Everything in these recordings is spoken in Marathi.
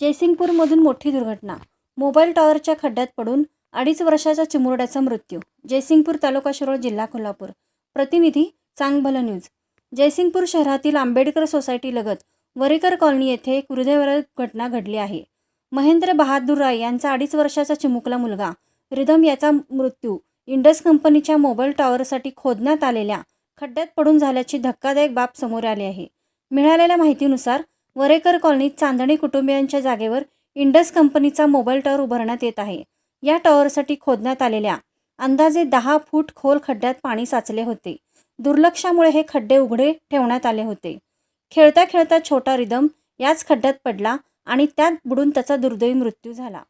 जयसिंगपूरमधून मोठी दुर्घटना. मोबाईल टॉवरच्या खड्ड्यात पडून अडीच वर्षाच्या चिमुरड्याचा मृत्यू. जयसिंगपूर तालुका शिरोळ जिल्हा कोल्हापूर. प्रतिनिधी चांगभल न्यूज. जयसिंगपूर शहरातील आंबेडकर सोसायटीलगत वरेकर कॉलनी येथे एक हृदयविदारक घटना घडली आहे. महेंद्र बहादूर राय यांचा अडीच वर्षाचा चिमुकला मुलगा रिदम याचा मृत्यू इंडस कंपनीच्या मोबाईल टॉवरसाठी खोदण्यात आलेल्या खड्ड्यात पडून झाल्याची धक्कादायक बाब समोर आली आहे. मिळालेल्या माहितीनुसार वरेकर कॉलनीत चांदणी कुटुंबियांच्या जागेवर इंडस कंपनीचा मोबाईल टॉवर उभारण्यात येत आहे. या टॉवरसाठी खोदण्यात आलेल्या अंदाजे दहा फूट खोल खड्ड्यात पाणी साचले होते. दुर्लक्षामुळे हे खड्डे उघडे ठेवण्यात आले होते. खेळता खेळता छोटा रिदम याच खड्ड्यात पडला आणि त्यात बुडून त्याचा दुर्दैवी मृत्यू झाला.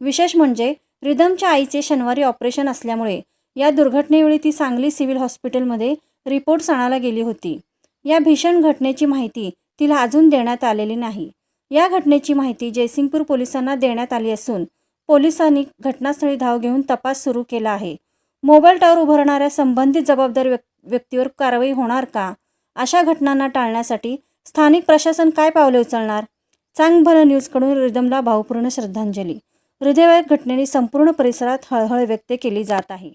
विशेष म्हणजे रिदमच्या आईचे शनिवारी ऑपरेशन असल्यामुळे या दुर्घटनेवेळी ती सांगली सिव्हिल हॉस्पिटलमध्ये रिपोर्ट्स आणायला गेली होती. या भीषण घटनेची माहिती तिला अजून देण्यात आलेली नाही. या घटनेची माहिती जयसिंगपूर पोलिसांना देण्यात आली असून पोलिसांनी घटनास्थळी धाव घेऊन तपास सुरू केला आहे. मोबाईल टॉवर उभारणाऱ्या संबंधित जबाबदार व्यक् व्यक्तीवर कारवाई होणार का? अशा घटनांना टाळण्यासाठी स्थानिक प्रशासन काय पावले उचलणार? चांगभलं न्यूजकडून रिदमला भावपूर्ण श्रद्धांजली. हृदयवायक घटनेने संपूर्ण परिसरात हळहळ व्यक्त केली जात आहे.